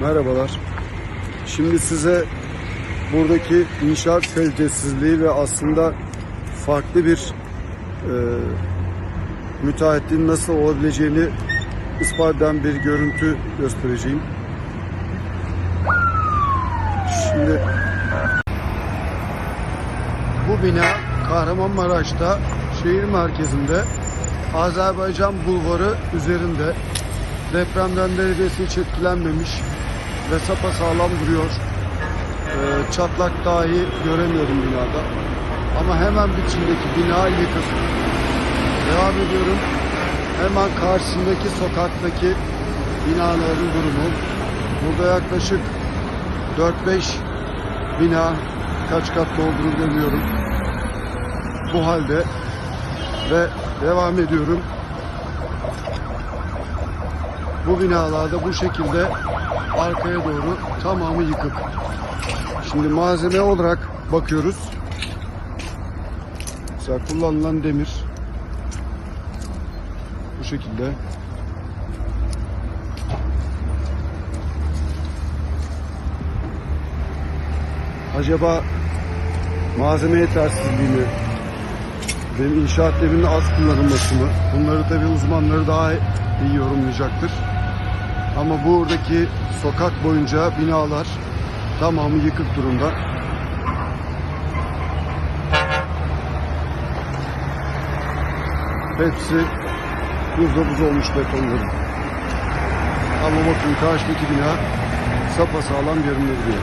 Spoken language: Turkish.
Merhabalar. Şimdi size buradaki inşaat kalitesizliği ve aslında farklı bir e, müteahhitliğin nasıl olabileceğini ispat eden bir görüntü göstereceğim. Şimdi bu bina Kahramanmaraş'ta şehir merkezinde Azerbaycan Bulvarı üzerinde depremden neredeyse hiç etkilenmemiş ve sapasağlam duruyor. Ee, çatlak dahi göremiyorum binada. Ama hemen biçimdeki bina yıkık. Devam ediyorum. Hemen karşısındaki sokaktaki binaların durumu. Burada yaklaşık 4-5 bina kaç katlı olduğunu bilmiyorum. Bu halde ve devam ediyorum. Bu binalarda bu şekilde arkaya doğru tamamı yıkık. Şimdi malzeme olarak bakıyoruz. Mesela kullanılan demir bu şekilde. Acaba malzeme yetersizliği mi? Benim inşaat demirinin az kullanılması mı? Bunları tabi uzmanları daha iyi yorumlayacaktır. Ama buradaki sokak boyunca binalar tamamı yıkık durumda. Hepsi buzda buz olmuş betonların. Ama bakın karşıdaki bina sapasağlam yerinde duruyor.